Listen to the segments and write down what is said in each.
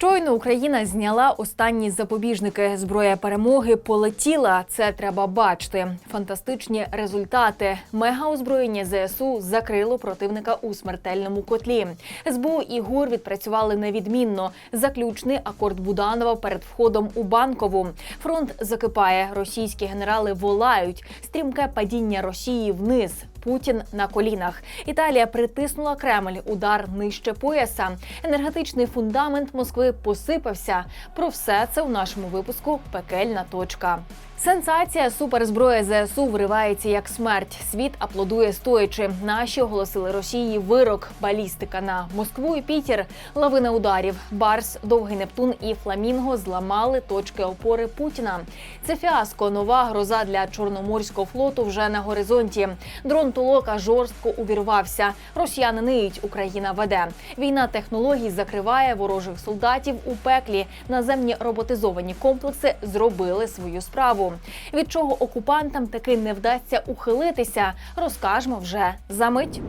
Щойно Україна зняла останні запобіжники. Зброя перемоги полетіла. Це треба бачити. Фантастичні результати. Мегаозброєння ЗСУ закрило противника у смертельному котлі. СБУ і ГУР відпрацювали невідмінно. Заключний акорд Буданова перед входом у банкову. Фронт закипає. Російські генерали волають. Стрімке падіння Росії вниз. Путін на колінах. Італія притиснула Кремль. Удар нижче пояса. Енергетичний фундамент Москви посипався. Про все це у нашому випуску Пекельна точка. Сенсація суперзброя ЗСУ вривається як смерть. Світ аплодує стоячи. Наші оголосили Росії вирок. Балістика на Москву і Пітер. Лавина ударів. Барс, довгий Нептун і Фламінго зламали точки опори Путіна. Це фіаско. Нова гроза для Чорноморського флоту вже на горизонті. Дрон Толока жорстко увірвався. Росіяни ниють, Україна веде. Війна технологій закриває ворожих солдатів у пеклі. Наземні роботизовані комплекси зробили свою справу. Від чого окупантам таки не вдасться ухилитися, розкажемо вже за мить.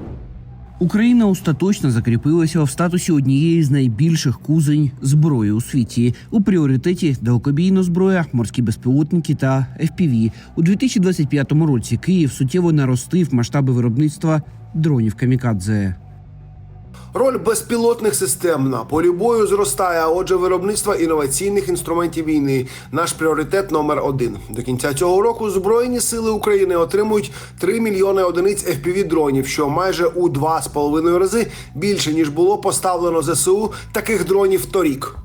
Україна остаточно закріпилася в статусі однієї з найбільших кузень зброї у світі. У пріоритеті далекобійна зброя, морські безпілотники та FPV. У 2025 році Київ суттєво наростив масштаби виробництва дронів камікадзе. Роль безпілотних систем на полі бою зростає. А отже, виробництво інноваційних інструментів війни наш пріоритет номер один. До кінця цього року збройні сили України отримують 3 мільйони одиниць fpv дронів, що майже у 2,5 рази більше ніж було поставлено ЗСУ таких дронів торік.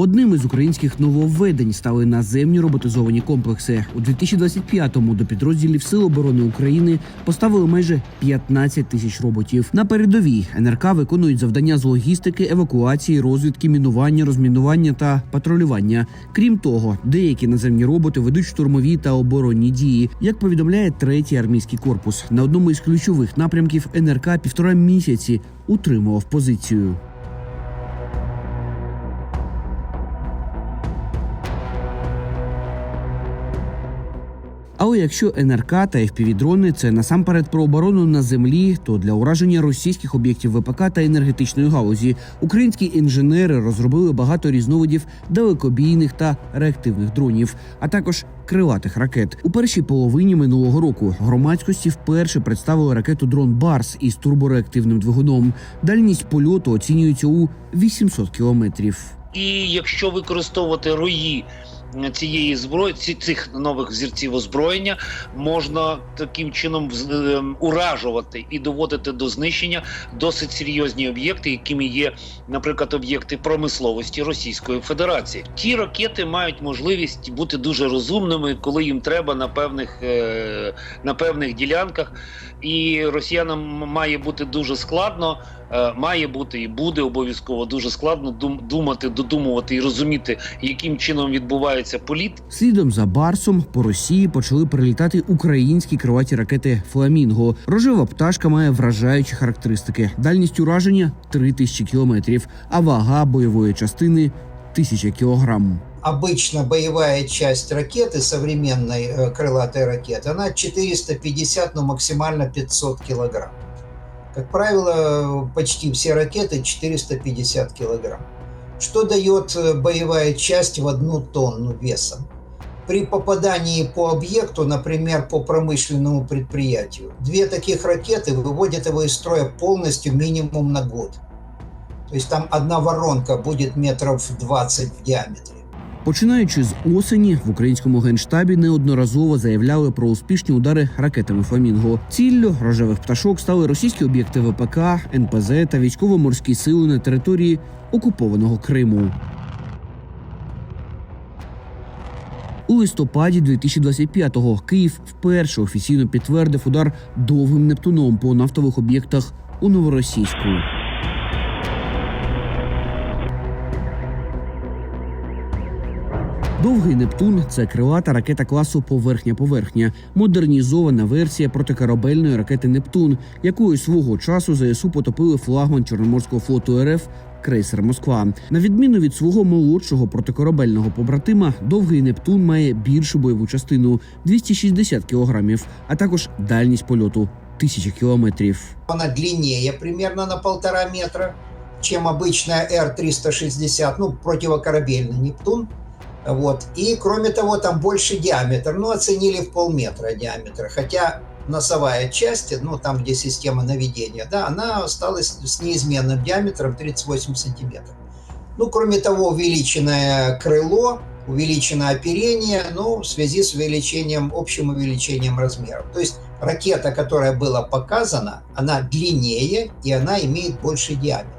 Одним із українських нововведень стали наземні роботизовані комплекси. У 2025-му до підрозділів Сил оборони України поставили майже 15 тисяч роботів. На передовій НРК виконують завдання з логістики, евакуації, розвідки, мінування, розмінування та патрулювання. Крім того, деякі наземні роботи ведуть штурмові та оборонні дії. Як повідомляє третій армійський корпус, на одному із ключових напрямків НРК півтора місяці утримував позицію. Але якщо НРК та FPV-дрони – це насамперед про оборону на землі, то для ураження російських об'єктів ВПК та енергетичної галузі українські інженери розробили багато різновидів далекобійних та реактивних дронів, а також крилатих ракет. У першій половині минулого року громадськості вперше представили ракету дрон Барс із турбореактивним двигуном. Дальність польоту оцінюється у 800 кілометрів. І якщо використовувати рої цієї зброї, цих нових зірців озброєння, можна таким чином ем, уражувати і доводити до знищення досить серйозні об'єкти, якими є, наприклад, об'єкти промисловості Російської Федерації. Ті ракети мають можливість бути дуже розумними, коли їм треба на певних, е, на певних ділянках. І росіянам має бути дуже складно, має бути і буде обов'язково дуже складно дум- думати, додумувати і розуміти, яким чином відбувається політ Слідом за Барсом по Росії почали прилітати українські крилаті ракети Фламінго. Рожева пташка має вражаючі характеристики: дальність ураження 3000 кілометрів, а вага бойової частини 1000 кілограм. обычно боевая часть ракеты, современной э, крылатой ракеты, она 450, но максимально 500 килограмм. Как правило, почти все ракеты 450 килограмм. Что дает э, боевая часть в одну тонну весом? При попадании по объекту, например, по промышленному предприятию, две таких ракеты выводят его из строя полностью минимум на год. То есть там одна воронка будет метров 20 в диаметре. Починаючи з осені, в українському генштабі неодноразово заявляли про успішні удари ракетами Фламінго. Ціллю рожевих пташок стали російські об'єкти ВПК, НПЗ та військово-морські сили на території окупованого Криму. У листопаді 2025-го Київ вперше офіційно підтвердив удар довгим Нептуном по нафтових об'єктах у Новоросійську. Довгий Нептун це крилата ракета класу поверхня-поверхня, модернізована версія протикорабельної ракети Нептун, якою свого часу ЗСУ потопили флагман Чорноморського флоту РФ крейсер Москва. На відміну від свого молодшого протикорабельного побратима, довгий Нептун має більшу бойову частину 260 кілограмів, а також дальність польоту 1000 кілометрів. Она длиннее примерно на полтора метра, чем обычная Р-360, ну, противокорабельный «Нептун». Вот. И, кроме того, там больше диаметр. Ну, оценили в полметра диаметр. Хотя носовая часть, ну, там, где система наведения, да, она осталась с неизменным диаметром 38 сантиметров. Ну, кроме того, увеличенное крыло, увеличено оперение, ну, в связи с увеличением, общим увеличением размеров. То есть ракета, которая была показана, она длиннее и она имеет больше диаметр.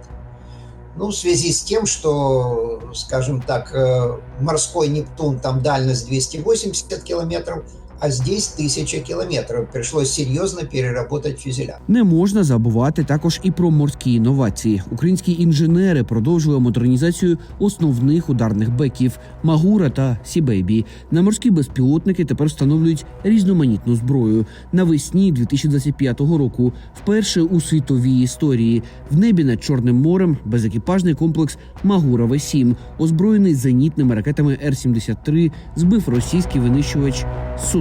Ну, в связи с тем, что, скажем так, э, морской Нептун, там дальность 280 километров, а здесь 1000 километров. Пришлось серьезно переработать фюзеляж. Не можна забувати також і про морські інновації. Українські інженери продовжили модернізацію основних ударних беків Магура та Сібейбі. На морські безпілотники тепер встановлюють різноманітну зброю. Навесні 2025 року, вперше у світовій історії, в небі над Чорним морем безекіпажний комплекс Магура В-7, озброєний зенітними ракетами Р-73, збив російський винищувач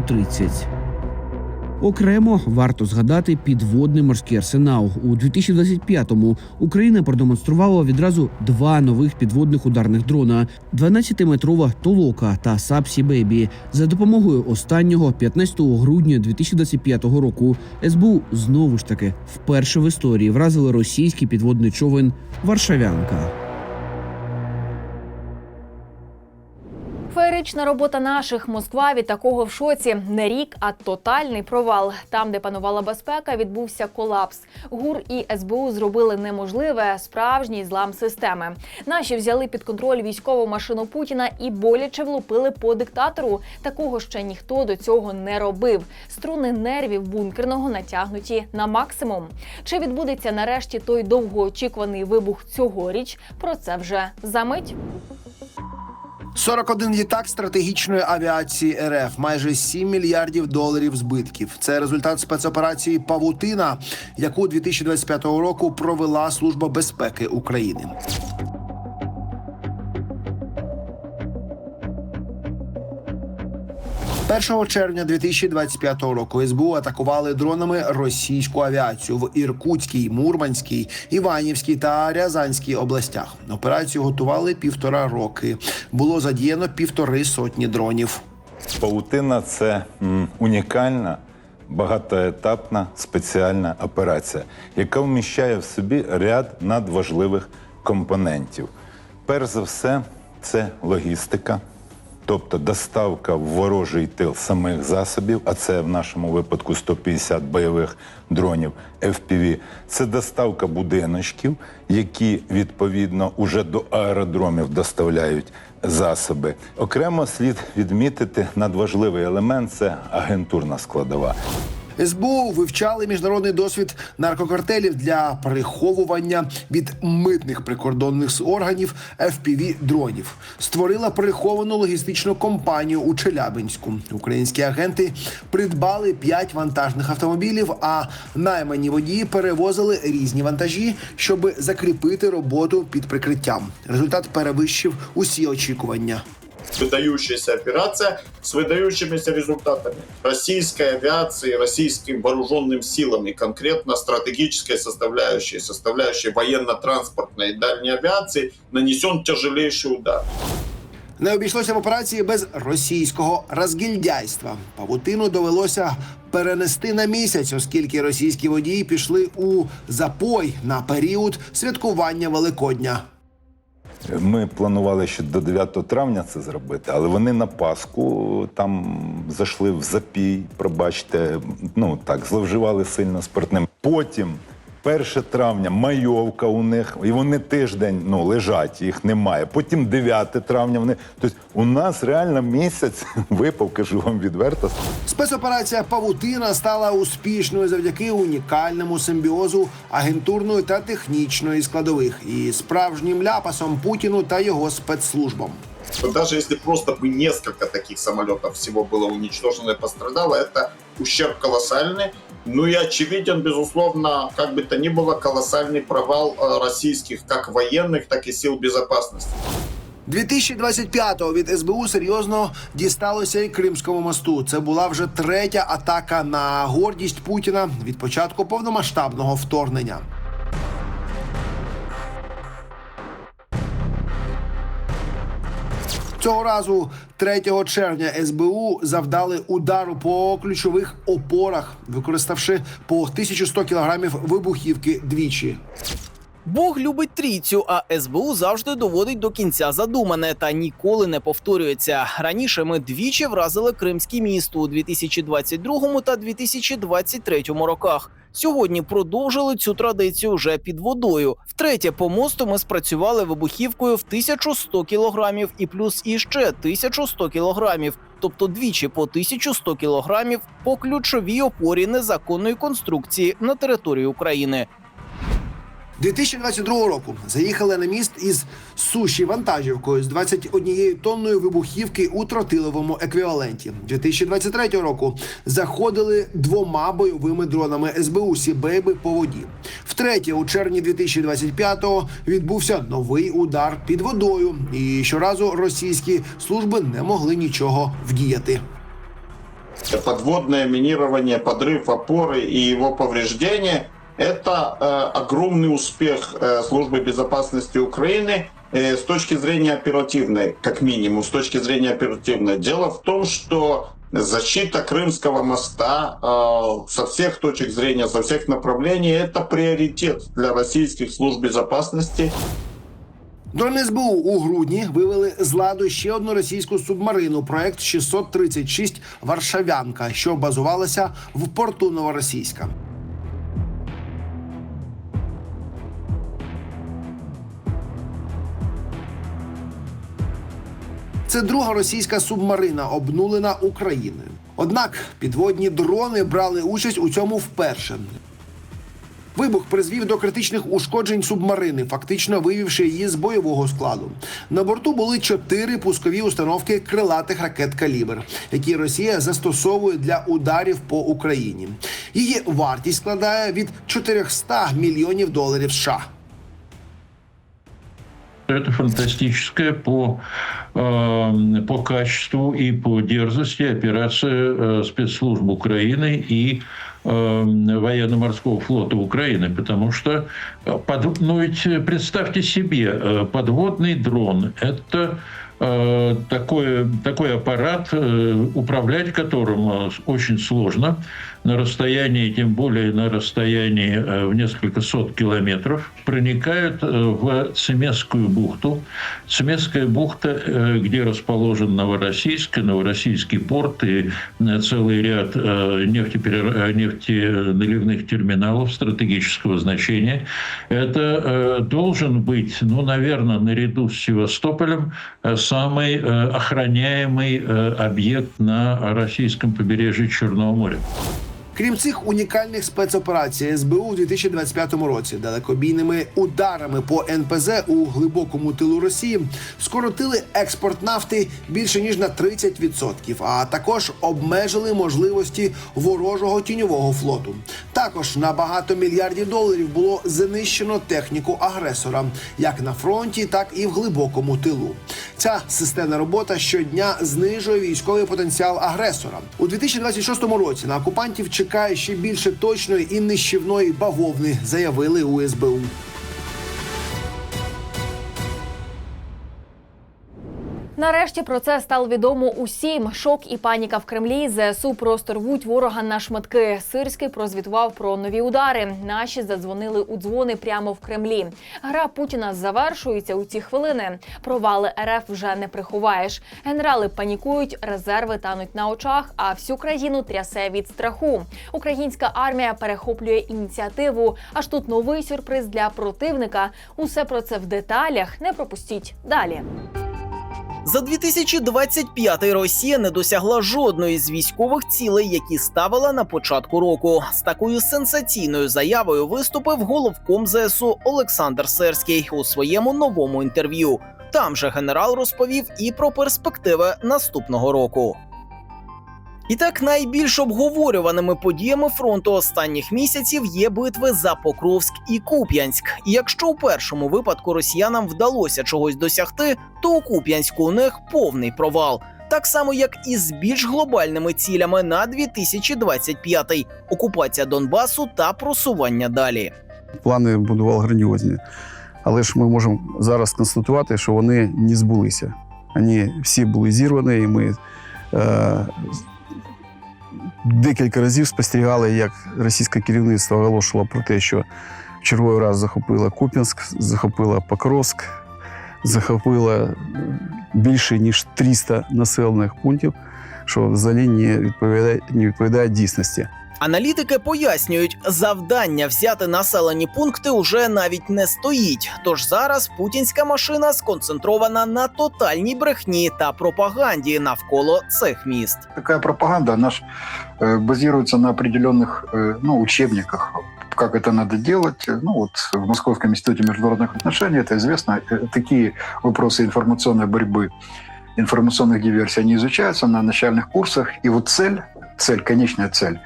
Су-30. Окремо варто згадати підводний морський арсенал. У 2025-му Україна продемонструвала відразу два нових підводних ударних дрона: 12-метрова Толока та Сапсі Бебі. За допомогою останнього, 15 грудня 2025 року, СБУ знову ж таки вперше в історії вразили російський підводний човен Варшавянка. Феєрична робота наших Москва від такого в шоці не рік, а тотальний провал. Там, де панувала безпека, відбувся колапс. ГУР і СБУ зробили неможливе справжній злам системи. Наші взяли під контроль військову машину Путіна і боляче влупили по диктатору. Такого ще ніхто до цього не робив. Струни нервів бункерного натягнуті на максимум. Чи відбудеться нарешті той довгоочікуваний вибух цьогоріч? Про це вже за мить. 41 літак стратегічної авіації РФ, майже 7 мільярдів доларів збитків. Це результат спецоперації Павутина, яку 2025 року провела Служба безпеки України. 1 червня 2025 року СБУ атакували дронами російську авіацію в Іркутській, Мурманській, Іванівській та Рязанській областях. Операцію готували півтора роки. Було задіяно півтори сотні дронів. Паутина це унікальна багатоетапна спеціальна операція, яка вміщає в собі ряд надважливих компонентів. Перш за все, це логістика, тобто доставка в ворожий тил самих засобів, а це в нашому випадку 150 бойових дронів FPV. Це доставка будиночків, які відповідно уже до аеродромів доставляють засоби. Окремо слід відмітити надважливий елемент це агентурна складова. СБУ вивчали міжнародний досвід наркокартелів для приховування від митних прикордонних органів fpv дронів. Створила приховану логістичну компанію у Челябинську. Українські агенти придбали п'ять вантажних автомобілів, а наймані водії перевозили різні вантажі, щоб закріпити роботу під прикриттям. Результат перевищив усі очікування выдающаяся операция с выдающимися результатами российской авиации, российским вооруженным силам и конкретно стратегической составляющей, составляющей военно-транспортной и дальней авиации нанесен тяжелейший удар. Не обійшлося в операції без російського розгільдяйства. Павутину довелося перенести на місяць, оскільки російські водії пішли у запой на період святкування Великодня. Ми планували ще до 9 травня це зробити, але вони на Пасху там зайшли в запій, пробачте, ну так, зловживали сильно спиртним. Потім, 1 травня, майовка у них, і вони тиждень ну, лежать, їх немає. Потім 9 травня вони. Тобто у нас реально місяць випав, кажу вам відверто. Спецоперація Павутина стала успішною завдяки унікальному симбіозу агентурної та технічної складових і справжнім ляпасом Путіну та його спецслужбам. Но даже если просто бы несколько таких самолетов всего было уничтожено и пострадало, это ущерб колоссальный. Ну и очевиден, безусловно, как бы то ни было, колоссальный провал э, российских как военных, так и сил безопасности. 2025-го від СБУ серйозно дісталося і Кримському мосту. Це була вже третя атака на гордість Путіна від початку повномасштабного вторгнення. Цього разу 3 червня, СБУ завдали удару по ключових опорах, використавши по 1100 кілограмів вибухівки двічі. Бог любить трійцю, а СБУ завжди доводить до кінця задумане та ніколи не повторюється. Раніше ми двічі вразили Кримський міст у 2022 та 2023 роках. Сьогодні продовжили цю традицію вже під водою. Втретє, по мосту ми спрацювали вибухівкою в 1100 кілограмів і плюс іще 1100 кілограмів, тобто двічі по 1100 кілограмів по ключовій опорі незаконної конструкції на території України. 2022 року заїхали на міст із суші вантажівкою з 21 тонною вибухівки у тротиловому еквіваленті. 2023 року заходили двома бойовими дронами СБУ Сібейби по воді. Втретє, у червні 2025-го відбувся новий удар під водою, і щоразу російські служби не могли нічого вдіяти. Подводное минирование, подрыв опоры и его повреждение – это э, огромный успех э, службы безопасности Украины э, с точки зрения оперативной, как минимум, с точки зрения оперативной. Дело в том, что защита Крымского моста э, со всех точек зрения, со всех направлений – это приоритет для российских служб безопасности. Дрони СБУ у грудні вивели з ладу ще одну російську субмарину. Проект 636 Варшавянка, що базувалася в порту Новоросійська. Це друга російська субмарина, обнулена Україною. Однак підводні дрони брали участь у цьому вперше. Вибух призвів до критичних ушкоджень субмарини, фактично вивівши її з бойового складу. На борту були чотири пускові установки крилатих ракет калібр, які Росія застосовує для ударів по Україні. Її вартість складає від 400 мільйонів доларів США. Это фантастическая по, э, по качеству и по дерзости операция э, спецслужб Украины и э, военно-морского флота Украины, потому что, под, ну ведь представьте себе, подводный дрон – это такой, такой аппарат, управлять которым очень сложно на расстоянии, тем более на расстоянии э, в несколько сот километров, проникают э, в Цемесскую бухту. Цемесская бухта, э, где расположен Новороссийск, Новороссийский порт и целый ряд нефтеперер- нефтеналивных терминалов стратегического значения. Это должен быть, ну, наверное, наряду с Севастополем самый охраняемый объект на российском побережье Черного моря. Крім цих унікальних спецоперацій, СБУ у 2025 році далекобійними ударами по НПЗ у глибокому тилу Росії скоротили експорт нафти більше ніж на 30%, а також обмежили можливості ворожого тіньового флоту. Також на багато мільярдів доларів було знищено техніку агресора, як на фронті, так і в глибокому тилу. Ця системна робота щодня знижує військовий потенціал агресора у 2026 році. На окупантів чекає ще більше точної і нищівної бавовни, заявили у СБУ. Нарешті про це стало відомо усім. Шок і паніка в Кремлі. ЗСУ просто рвуть ворога на шматки. Сирський прозвітував про нові удари. Наші задзвонили у дзвони прямо в Кремлі. Гра Путіна завершується у ці хвилини. Провали РФ вже не приховаєш. Генерали панікують, резерви тануть на очах, а всю країну трясе від страху. Українська армія перехоплює ініціативу. Аж тут новий сюрприз для противника. Усе про це в деталях. Не пропустіть далі. За 2025 Росія не досягла жодної з військових цілей, які ставила на початку року. З такою сенсаційною заявою виступив головком ЗСУ Олександр Серський у своєму новому інтерв'ю. Там же генерал розповів і про перспективи наступного року. І так найбільш обговорюваними подіями фронту останніх місяців є битви за Покровськ і Куп'янськ. І якщо у першому випадку росіянам вдалося чогось досягти, то у Куп'янську у них повний провал. Так само, як і з більш глобальними цілями на 2025 – окупація Донбасу та просування далі. плани будували грандіозні. Але ж ми можемо зараз констатувати, що вони не збулися. Вони всі були зірвані, і ми е, декілька разів спостерігали, як російське керівництво оголошувало про те, що в черговий раз захопила Куп'янськ, захопила Покровськ, захопила більше ніж 300 населених пунктів, що взагалі не відповідає, не відповідає дійсності. Аналітики пояснюють, завдання взяти населені пункти уже навіть не стоїть. Тож зараз путінська машина сконцентрована на тотальній брехні та пропаганді навколо цих міст. такая пропаганда, она ж, э, базируется на определенных э, ну, учебниках, как это надо делать. Ну вот в Московском институте международных отношений это известно. Э, Такие вопросы информационной борьбы, информационных диверсий, они изучаются на начальных курсах. И вот цель, цель, конечная цель,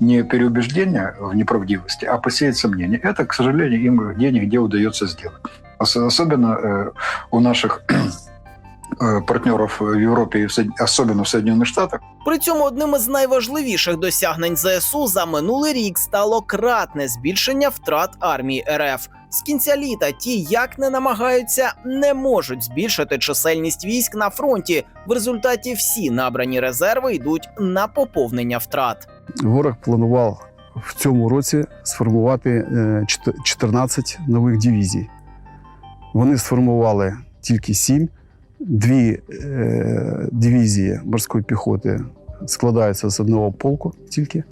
не переубеждение в неправдивости, а посеять сомнения. Это, к сожалению, им где нигде удается сделать. Ос- Особенно э, у наших э, партнеров в Европе, и в Соед- особенно в Соединенных Штатах, При цьому одним із найважливіших досягнень ЗСУ за минулий рік стало кратне збільшення втрат армії РФ. З кінця літа ті, як не намагаються, не можуть збільшити чисельність військ на фронті. В результаті всі набрані резерви йдуть на поповнення втрат. Ворог планував в цьому році сформувати е, 14 нових дивізій. Вони сформували тільки 7. Дві е, дивізії морської піхоти складаються з одного полку тільки.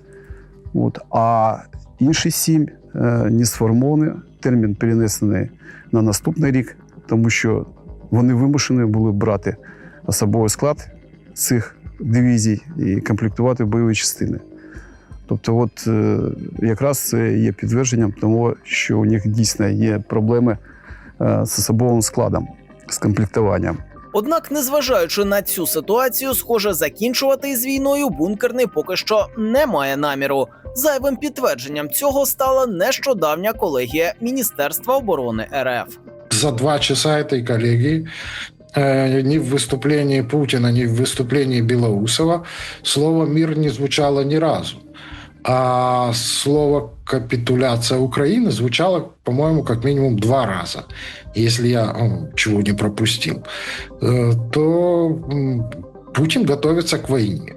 От. А інші сім е, не сформовані. Термін перенесений на наступний рік, тому що вони вимушені були брати особовий склад цих дивізій і комплектувати бойові частини. Тобто, от е, якраз це є підтвердженням того, що у них дійсно є проблеми е, з особовим складом, з комплектуванням. Однак, незважаючи на цю ситуацію, схоже, закінчувати із війною бункерний поки що не має наміру. Зайвим підтвердженням цього стала нещодавня колегія Міністерства оборони РФ. за два часа этой коллегии э, ни в выступлении Путина, ни в выступлении Белоусова слово «мир» не звучало ни разу. А слово «капитуляция Украины» звучало, по-моему, как минимум два раза. Если я м, чего не пропустил, Э, то м, Путин готовится к войне.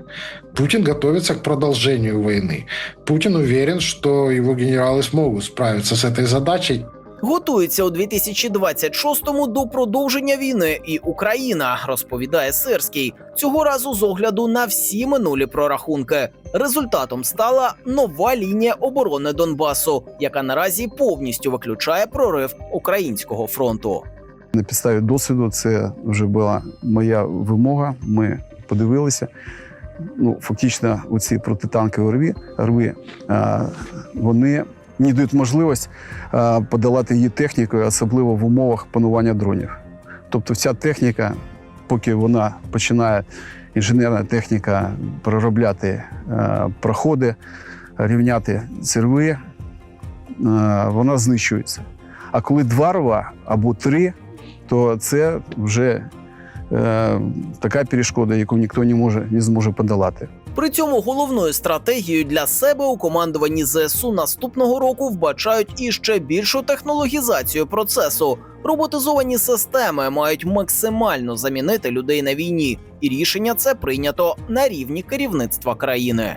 Путин готовится к продолжению войны. Путин уверен, что его генералы смогут справиться с этой задачей Готується у 2026-му до продовження війни і Україна, розповідає Сирський. Цього разу з огляду на всі минулі прорахунки. Результатом стала нова лінія оборони Донбасу, яка наразі повністю виключає прорив українського фронту. На підставі досвіду це вже була моя вимога. Ми подивилися. Ну, фактично, оці протитанкові рви, рви вони не дають можливість а, подолати її технікою, особливо в умовах панування дронів. Тобто, вся техніка, поки вона починає інженерна техніка проробляти а, проходи, рівняти ці рви, вона знищується. А коли два рва або три, то це вже е, така перешкода, яку ніхто не може не зможе подолати. При цьому головною стратегією для себе у командуванні ЗСУ наступного року вбачають іще більшу технологізацію процесу. Роботизовані системи мають максимально замінити людей на війні, і рішення це прийнято на рівні керівництва країни.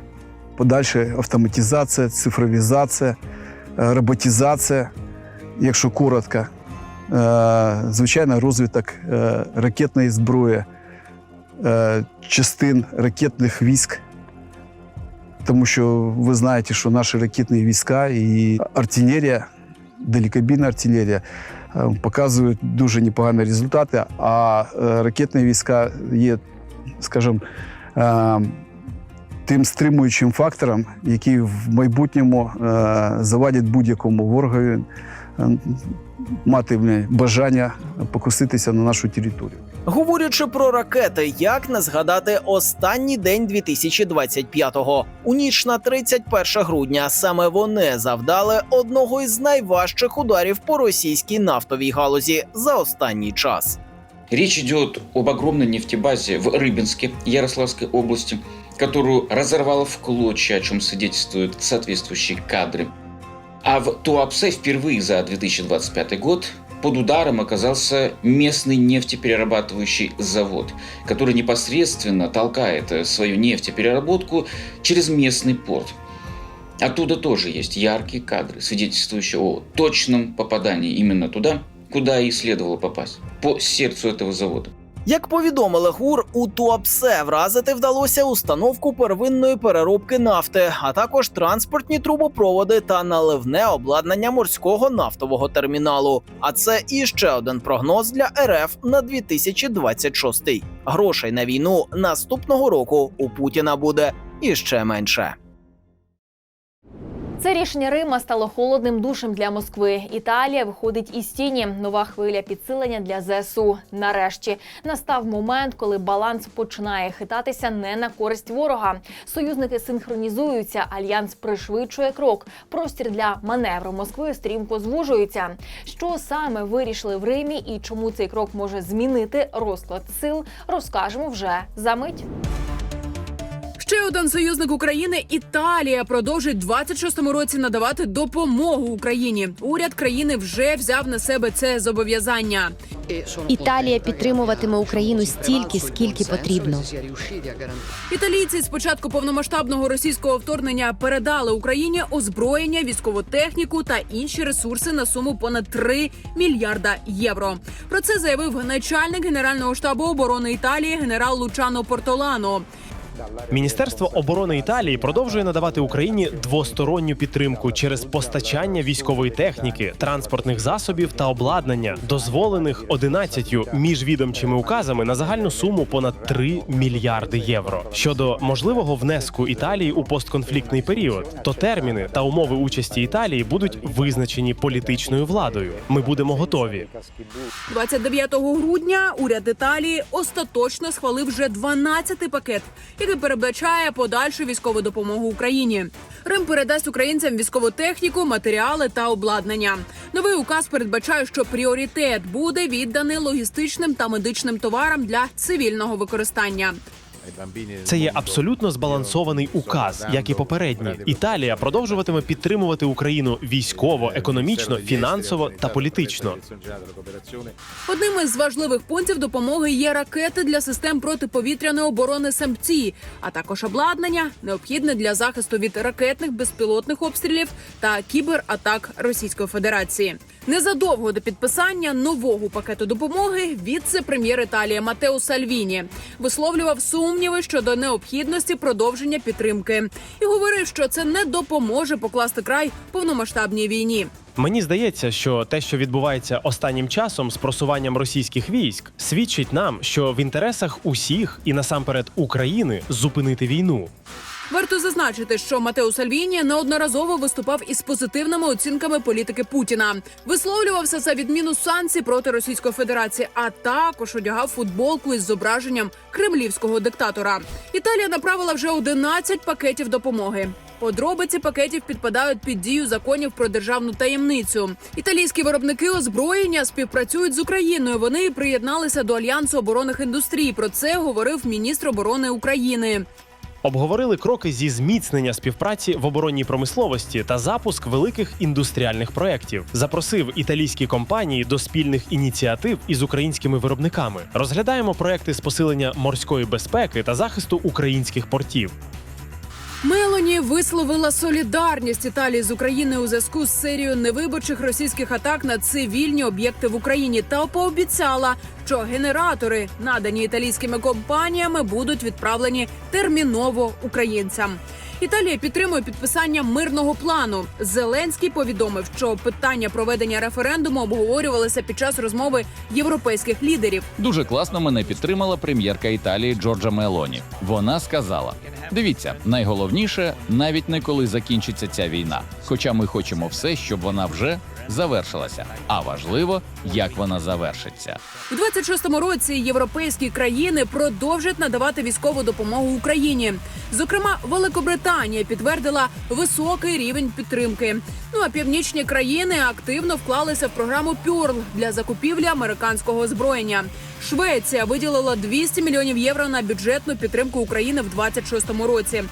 Подальша автоматизація, цифровізація, е, роботизація, якщо коротко, звичайно, розвиток е, ракетної зброї, е, частин ракетних військ. Тому що ви знаєте, що наші ракетні війська і артилерія, далекобійна артилерія е, показують дуже непогані результати, а е, ракетні війська є, скажімо, е, тим стримуючим фактором, який в майбутньому е, завадить будь-якому ворогові е, мати бля, бажання покуситися на нашу територію. Говорячи про ракети, як не згадати останній день 2025-го. У ніч на 31 грудня саме вони завдали одного із найважчих ударів по російській нафтовій галузі за останній час. Речь идет об огромной нефтебазе в Рыбинске, Ярославской области, которую разорвало в клочья, о чем свидетельствуют соответствующие кадры. А в Туапсе впервые за 2025 год под ударом оказался местный нефтеперерабатывающий завод, который непосредственно толкает э, свою нефтепереработку через местный порт. Оттуда тоже есть яркие кадры, свидетельствующие о точном попадании именно туда, куда и следовало попасть, по сердцу этого завода. Як повідомили ГУР, у Туапсе вразити вдалося установку первинної переробки нафти, а також транспортні трубопроводи та наливне обладнання морського нафтового терміналу. А це іще один прогноз для РФ на 2026. Грошей на війну наступного року у Путіна буде іще менше. Це рішення Рима стало холодним душем для Москви. Італія виходить із тіні. Нова хвиля підсилення для ЗСУ. Нарешті настав момент, коли баланс починає хитатися не на користь ворога. Союзники синхронізуються, альянс пришвидшує крок. Простір для маневру Москви стрімко звужується. Що саме вирішили в Римі і чому цей крок може змінити розклад сил, розкажемо вже за мить. Ще один союзник України Італія продовжить 26-му році надавати допомогу Україні. Уряд країни вже взяв на себе це зобов'язання. Італія підтримуватиме Україну стільки, скільки потрібно. Італійці з початку повномасштабного російського вторгнення передали Україні озброєння, військову техніку та інші ресурси на суму понад 3 мільярда євро. Про це заявив начальник генерального штабу оборони Італії генерал Лучано Портолано. Міністерство оборони Італії продовжує надавати Україні двосторонню підтримку через постачання військової техніки, транспортних засобів та обладнання, дозволених 11 міжвідомчими указами на загальну суму понад 3 мільярди євро. Щодо можливого внеску Італії у постконфліктний період, то терміни та умови участі Італії будуть визначені політичною владою. Ми будемо готові. 29 грудня уряд Італії остаточно схвалив вже 12-й пакет, який передбачає подальшу військову допомогу Україні. Рим передасть українцям військову техніку, матеріали та обладнання. Новий указ передбачає, що пріоритет буде відданий логістичним та медичним товарам для цивільного використання. Це є абсолютно збалансований указ, як і попередні. Італія продовжуватиме підтримувати Україну військово, економічно, фінансово та політично. Одним із важливих пунктів допомоги є ракети для систем протиповітряної оборони самці, а також обладнання, необхідне для захисту від ракетних безпілотних обстрілів та кібератак Російської Федерації. Незадовго до підписання нового пакету допомоги віце-прем'єр Італії Матео Сальвіні висловлював сумніви щодо необхідності продовження підтримки і говорив, що це не допоможе покласти край повномасштабній війні. Мені здається, що те, що відбувається останнім часом з просуванням російських військ, свідчить нам, що в інтересах усіх і насамперед України зупинити війну. Варто зазначити, що Матео Сальвіні неодноразово виступав із позитивними оцінками політики Путіна, висловлювався за відміну санкцій проти Російської Федерації, а також одягав футболку із зображенням кремлівського диктатора. Італія направила вже 11 пакетів допомоги. Подробиці пакетів підпадають під дію законів про державну таємницю. Італійські виробники озброєння співпрацюють з Україною. Вони приєдналися до альянсу оборонних індустрій. Про це говорив міністр оборони України. Обговорили кроки зі зміцнення співпраці в оборонній промисловості та запуск великих індустріальних проєктів. Запросив італійські компанії до спільних ініціатив із українськими виробниками. Розглядаємо проекти з посилення морської безпеки та захисту українських портів. Мелоні висловила солідарність Італії з Україною у зв'язку з серією невиборчих російських атак на цивільні об'єкти в Україні та пообіцяла, що генератори, надані італійськими компаніями, будуть відправлені терміново українцям. Італія підтримує підписання мирного плану. Зеленський повідомив, що питання проведення референдуму обговорювалися під час розмови європейських лідерів. Дуже класно мене підтримала прем'єрка Італії Джорджа Мелоні. Вона сказала: дивіться, найголовніше навіть не коли закінчиться ця війна. Хоча ми хочемо все, щоб вона вже завершилася. А важливо, як вона завершиться. У 26-му році європейські країни продовжать надавати військову допомогу Україні. Зокрема, Великобританія підтвердила високий рівень підтримки. Ну а північні країни активно вклалися в програму Пюрл для закупівлі американського озброєння. Швеція виділила 200 мільйонів євро на бюджетну підтримку України в 26-му році.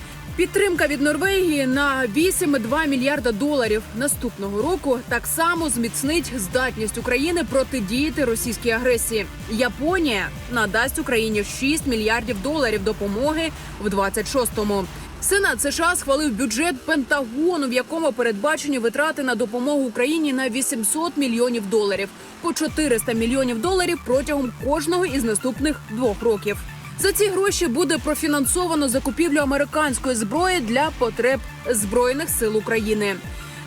Підтримка від Норвегії на 8,2 мільярда доларів наступного року так само зміцнить здатність України протидіяти російській агресії. Японія надасть Україні 6 мільярдів доларів допомоги в 26-му. Сенат США схвалив бюджет Пентагону, в якому передбачені витрати на допомогу Україні на 800 мільйонів доларів, по 400 мільйонів доларів протягом кожного із наступних двох років. За ці гроші буде профінансовано закупівлю американської зброї для потреб збройних сил України.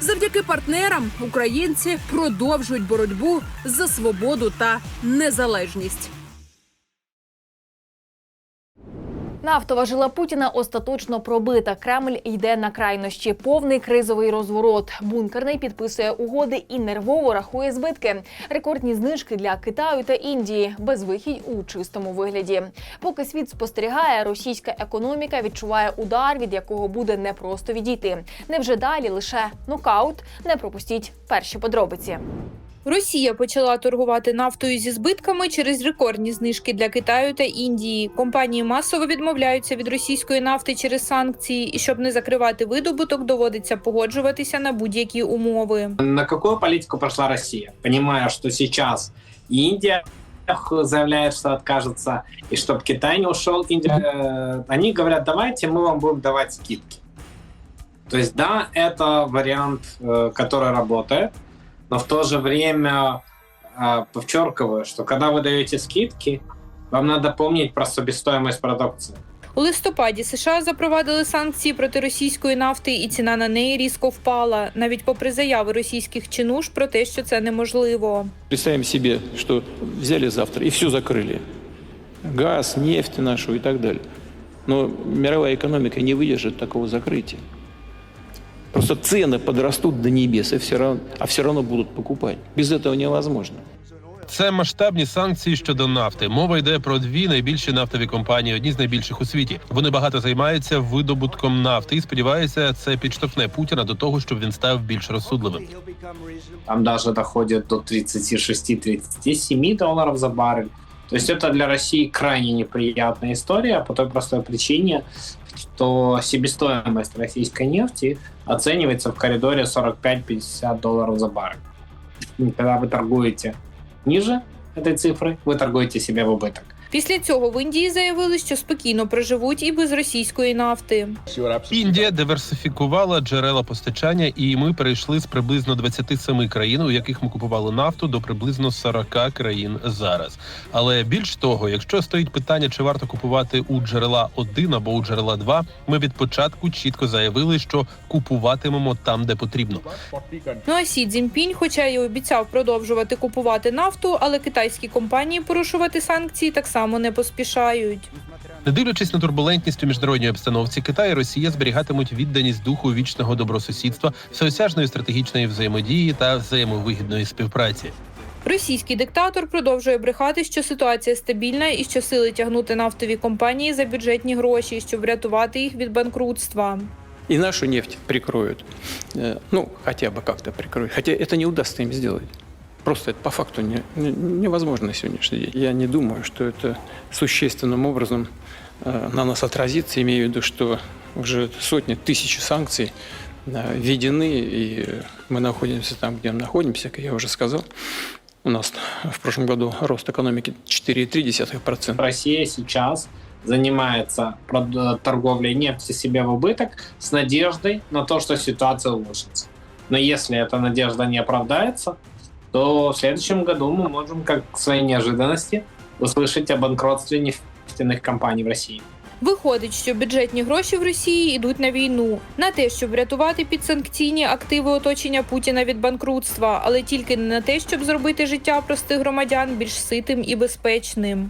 Завдяки партнерам українці продовжують боротьбу за свободу та незалежність. Нафтова жила Путіна остаточно пробита. Кремль йде на крайнощі. Повний кризовий розворот. Бункерний підписує угоди і нервово рахує збитки. Рекордні знижки для Китаю та Індії. Безвихідь у чистому вигляді. Поки світ спостерігає, російська економіка відчуває удар, від якого буде непросто відійти. Невже далі лише нокаут? Не пропустіть перші подробиці. Росія почала торгувати нафтою зі збитками через рекордні знижки для Китаю та Індії. Компанії масово відмовляються від російської нафти через санкції, і щоб не закривати видобуток, доводиться погоджуватися на будь-які умови. На какую политику пошла Россия? Понимая, что сейчас Индия заявляет, что откажется, и чтобы Китай не ушел, Индия, э, они говорят, давайте мы вам будем давать скидки. То есть, да, это вариант, э, который работает, но в то же время э, подчеркиваю, что когда вы даете скидки, вам надо помнить про себестоимость продукции. У листопаді США запровадили санкції проти російської нафти, і ціна на неї різко впала, навіть попри заяви російських чинуш про те, що це неможливо. Представим себе, что взяли завтра и все закрыли. Газ, нефть нашу и так далее. Но мировая экономика не выдержит такого закрытия. Просто цены подрастут до небес, и все равно, а все равно будут покупать. Без этого невозможно. Це масштабні санкції щодо нафти. Мова йде про дві найбільші нафтові компанії, одні з найбільших у світі. Вони багато займаються видобутком нафти і сподіваються, це підштовхне Путіна до того, щоб він став більш розсудливим. Там даже доходит до 36-37 долларов за баррель. То есть это для России крайне неприятная история по той простой причине, что себестоимость российской нефти оценивается в коридоре 45-50 долларов за баррель. Когда вы торгуете ниже этой цифры, вы торгуете себе в убыток. Після цього в Індії заявили, що спокійно проживуть і без російської нафти. Індія диверсифікувала джерела постачання, і ми перейшли з приблизно 27 країн, у яких ми купували нафту, до приблизно 40 країн зараз. Але більш того, якщо стоїть питання, чи варто купувати у джерела 1 або у джерела 2, ми від початку чітко заявили, що купуватимемо там, де потрібно. Ну а Сі Цзіньпінь, хоча й обіцяв продовжувати купувати нафту, але китайські компанії порушувати санкції так само не поспішають. Не дивлячись на турбулентність у міжнародній обстановці, Китай і Росія зберігатимуть відданість духу вічного добросусідства, всеосяжної стратегічної взаємодії та взаємовигідної співпраці. Російський диктатор продовжує брехати, що ситуація стабільна і що сили тягнути нафтові компанії за бюджетні гроші, щоб врятувати їх від банкрутства. И нашу нефть прикроют. Э, Ну, хотя бы как-то прикроют. Хотя это не удастся им сделать. Просто это по факту не- не- невозможно на сегодняшний день. Я не думаю, что это существенным образом э, на нас отразится, имею в виду, что уже сотни, тысячи санкций э, введены, и мы находимся там, где мы находимся, как я уже сказал. У нас в прошлом году рост экономики 4,3%. Россия сейчас занимается торговлей нефти себе в убыток с надеждой на то, что ситуация улучшится. Но если эта надежда не оправдается, то в следующем году мы можем, как к своей неожиданности, услышать о банкротстве нефтяных компаний в России. Виходить, що бюджетні гроші в Росії йдуть на війну, на те, щоб врятувати підсанкційні активи оточення Путіна від банкрутства, але тільки не на те, щоб зробити життя простих громадян більш ситим і безпечним.